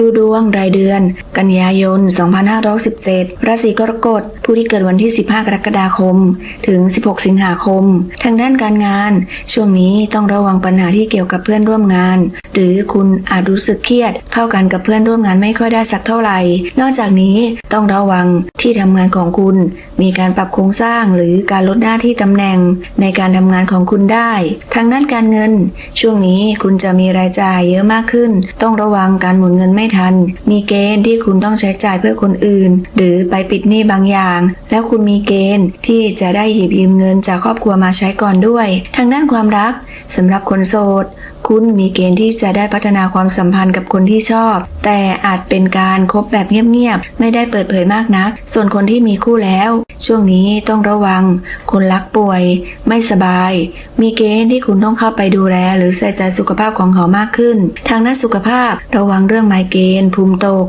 ดูดวงรายเดือน กันยายน 2517 ราศีกรกฎ ผู้ที่เกิดวันที่ 15 กรกฎาคม ถึง 16 สิงหาคม ทางด้านการงาน ช่วงนี้ต้องระวังปัญหาที่เกี่ยวกับเพื่อนร่วมงาน หรือคุณอาจรู้สึกเครียด เข้ากันกับเพื่อนร่วมงานไม่ค่อยได้สักเท่าไหร่ นอกจากนี้ต้องระวังที่ทำงานของคุณ มีการปรับโครงสร้างหรือการลดหน้าที่ตำแหน่งในการทำงานของคุณได้ ทางด้านการเงิน ช่วงนี้คุณจะมีรายจ่ายเยอะมากขึ้น ต้องระวังการหมุนเงินไม่ทัน มีเกณฑ์ที่คุณต้องใช้จ่ายเพื่อคนอื่น หรือไปปิดหนี้บางอย่าง แล้วคุณมีเกณฑ์ที่จะได้หยิบยืมเงินจากครอบครัวมาใช้ก่อนด้วย ทางด้านความรักสำหรับคนโสดคุณมีเกณฑ์ที่จะได้พัฒนาความสัมพันธ์กับคนที่ชอบ แต่อาจเป็นการคบแบบเงียบๆ ไม่ได้เปิดเผยมากนัก ส่วนคนที่มีคู่แล้ว ช่วงนี้ต้องระวัง คนรักป่วย ไม่สบาย มีเกณฑ์ที่คุณต้องเข้าไปดูแล หรือใส่ใจสุขภาพของเขามากขึ้น ทางด้านสุขภาพระวังเรื่องไมเกรนภูมิตก